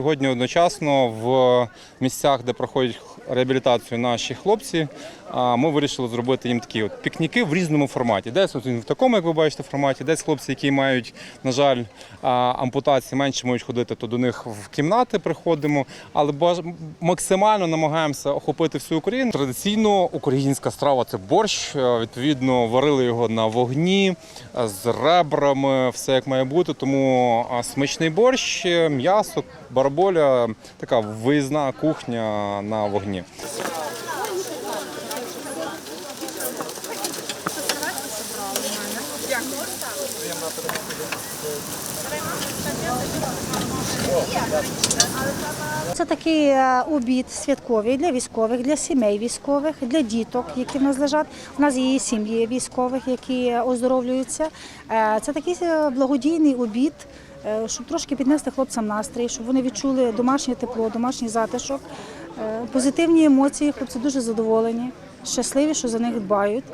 сьогодні одночасно в місцях, де проходять реабілітацію наші хлопці, ми вирішили зробити їм такі от пікніки в різному форматі. Десь він в такому, як ви бачите, форматі, десь хлопці, які мають, на жаль, ампутації менше можуть ходити, то до них в кімнати приходимо. Але максимально намагаємося охопити всю Україну. Традиційно українська страва це борщ. Е, Відповідно, варили його на вогні е, з ребрами, все як має бути. Тому смачний борщ, е, м'ясо, бараболя, така виїзна кухня на вогні. Це такий е, обід святковий для військових, для сімей військових, для діток, які в нас лежать. У нас є сім'ї військових, які оздоровлюються. Е, Це такий е, благодійний обід, е, щоб трошки піднести хлопцям настрій, щоб вони відчули домашнє тепло, домашній затишок, е, позитивні емоції. Хлопці дуже задоволені, щасливі, що за них дбають.